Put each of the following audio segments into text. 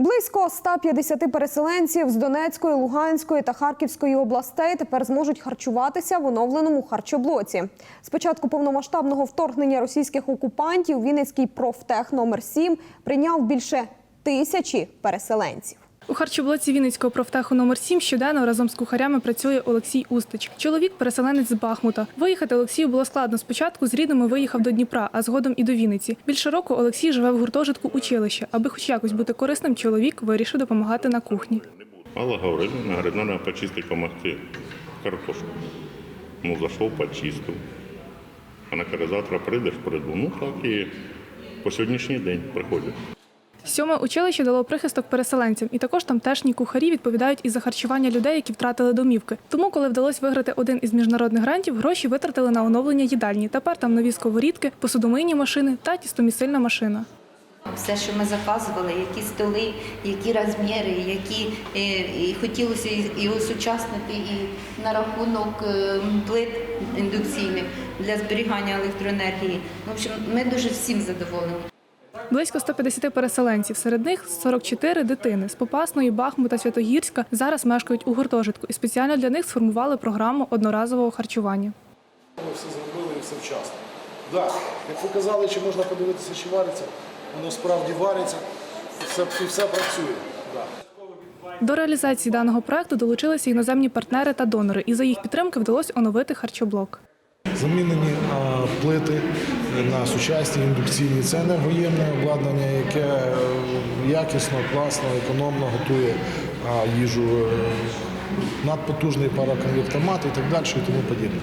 Близько 150 переселенців з Донецької, Луганської та Харківської областей тепер зможуть харчуватися в оновленому харчоблоці. З початку повномасштабного вторгнення російських окупантів Вінницький профтех номер 7 прийняв більше тисячі переселенців. У харчоблоці Вінницького профтеху номер 7 щоденно разом з кухарями працює Олексій Устич. Чоловік переселенець з Бахмута. Виїхати Олексію було складно. Спочатку з рідними виїхав до Дніпра, а згодом і до Вінниці. Більше року Олексій живе в гуртожитку училища. Аби хоч якось бути корисним, чоловік вирішив допомагати на кухні. Алла говорит, она говорит, надо почистить, помогти картошку. Ну, зашел, почистив. Вона каже, завтра прийдеш, прийду. Ну так і по сьогоднішній день приходять. Сьоме училище дало прихисток переселенцям, і також тамтешні кухарі відповідають і за харчування людей, які втратили домівки. Тому, коли вдалося виграти один із міжнародних грантів, гроші витратили на оновлення їдальні. Тепер там нові сковорідки, посудомийні машини та тістомісильна машина. Все, що ми заказували, які столи, які розміри, які е, і хотілося і- осучаснити і на рахунок е, плит індукційних для зберігання електроенергії. В общем, ми дуже всім задоволені. Близько 150 переселенців. Серед них 44 дитини з Попасної, Бахмута, Святогірська зараз мешкають у гуртожитку і спеціально для них сформували програму одноразового харчування. Ми все зробили і все вчасно. Так, як ви казали, чи можна подивитися, чи вариться, воно справді вариться і все, і все працює. Да. До реалізації даного проекту долучилися іноземні партнери та донори, і за їх підтримки вдалося оновити харчоблок. Замінені плити на сучасні індукційні. Це енергоємне обладнання, яке е, якісно, класно, економно готує їжу. Е, Надпотужний пароконвектомат і так далі, і тому подібне.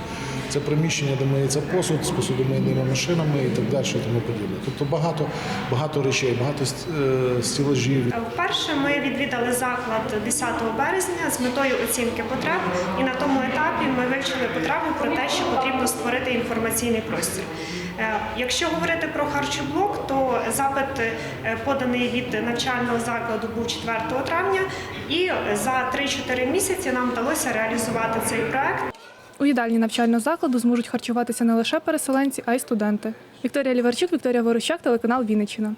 Це приміщення, де миється посуд з посудомийними машинами і так далі, і тому подібне. Тобто багато, багато речей, багато е, стілажів. Вперше ми відвідали заклад 10 березня з метою оцінки потреб, і на тому етапі ми вивчили потребу про те, що потрібно створити інформаційний простір. Е, Якщо говорити про харчоблок, то запит е, поданий від навчального закладу був 4 травня, і за 3-4 місяці нам вдалося реалізувати цей проект. У їдальні навчального закладу зможуть харчуватися не лише переселенці, а й студенти. Вікторія Ліварчук, Вікторія Ворощак, телеканал Вінниччина.